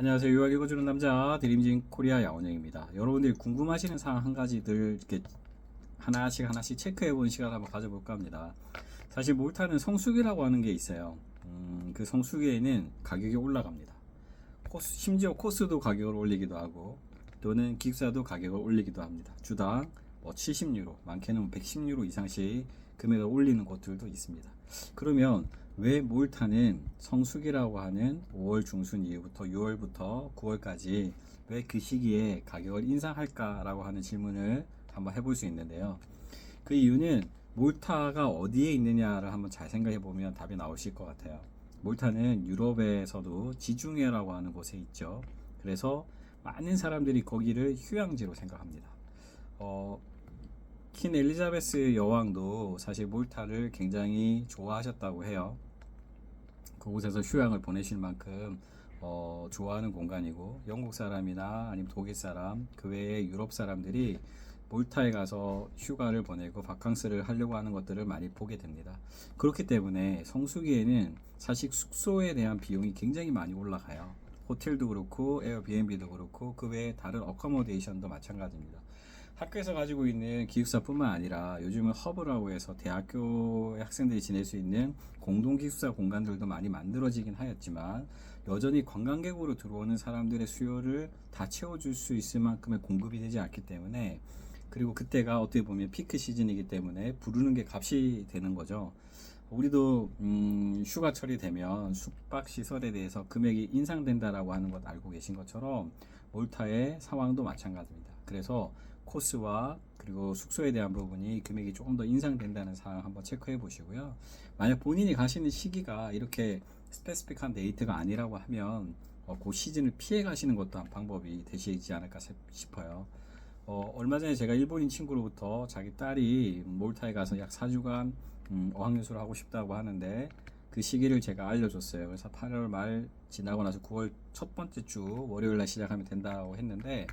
안녕하세요. 6월 읽어주는 남자 드림진 코리아 야원영입니다. 여러분들이 궁금하시는 사항 한 가지 들 이렇게 하나씩 하나씩 체크해 보는 시간 한번 가져볼까 합니다. 사실 몰타는 성수기라고 하는 게 있어요. 음, 그 성수기에는 가격이 올라갑니다. 코스, 심지어 코스도 가격을 올리기도 하고 또는 기숙사도 가격을 올리기도 합니다. 주당 뭐 70유로, 많게는 110유로 이상씩 금액을 올리는 곳들도 있습니다. 그러면 왜 몰타는 성수기라고 하는 5월 중순 이후부터 6월부터 9월까지 왜 그 시기에 가격을 인상할까라고 하는 질문을 한번 해볼 수 있는데요. 그 이유는 몰타가 어디에 있느냐를 한번 잘 생각해 보면 답이 나오실 것 같아요. 몰타는 유럽에서도 지중해라고 하는 곳에 있죠. 그래서 많은 사람들이 거기를 휴양지로 생각합니다. 어, 퀸 엘리자베스 여왕도 사실 몰타를 굉장히 좋아하셨다고 해요. 그곳에서 휴양을 보내실 만큼 어, 좋아하는 공간이고 영국 사람이나 아니면 독일 사람 그 외에 유럽 사람들이 몰타에 가서 휴가를 보내고 바캉스를 하려고 하는 것들을 많이 보게 됩니다. 그렇기 때문에 성수기에는 사실 숙소에 대한 비용이 굉장히 많이 올라가요. 호텔도 그렇고 에어비앤비도 그렇고 그 외에 다른 어커모데이션도 마찬가지입니다. 학교에서 가지고 있는 기숙사뿐만 아니라 요즘은 허브라고 해서 대학교 학생들이 지낼 수 있는 공동 기숙사 공간들도 많이 만들어지긴 하였지만 여전히 관광객으로 들어오는 사람들의 수요를 다 채워줄 수 있을 만큼의 공급이 되지 않기 때문에 그리고 그때가 어떻게 보면 피크 시즌이기 때문에 부르는 게 값이 되는 거죠. 우리도 음, 휴가철이 되면 숙박 시설에 대해서 금액이 인상된다라고 하는 것 알고 계신 것처럼 몰타의 상황도 마찬가지입니다. 그래서 코스와 그리고 숙소에 대한 부분이 금액이 조금 더 인상된다는 사항 한번 체크해 보시고요. 만약 본인이 가시는 시기가 이렇게 스페시픽한 데이트가 아니라고 하면 어, 그 시즌을 피해 가시는 것도 한 방법이 되시지 않을까 싶어요. 어, 얼마 전에 제가 일본인 친구로부터 자기 딸이 몰타에 가서 약 4주간 음, 어학연수를 하고 싶다고 하는데 그 시기를 제가 알려줬어요. 그래서 8월 말 지나고 나서 9월 첫 번째 주 월요일 날 시작하면 된다고 했는데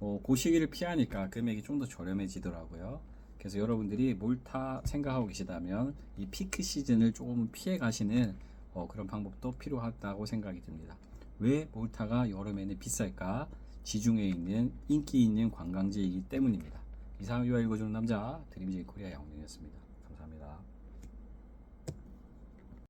어, 그 시기를 피하니까 금액이 좀 더 저렴해지더라고요. 그래서 여러분들이 몰타 생각하고 계시다면 이 피크 시즌을 조금 피해 가시는 어, 그런 방법도 필요하다고 생각이 듭니다. 왜 몰타가 여름에는 비쌀까? 지중해에 있는 인기 있는 관광지이기 때문입니다. 이상 유아 읽어주는 남자 드림지 코리아 양원이었습니다. 감사합니다.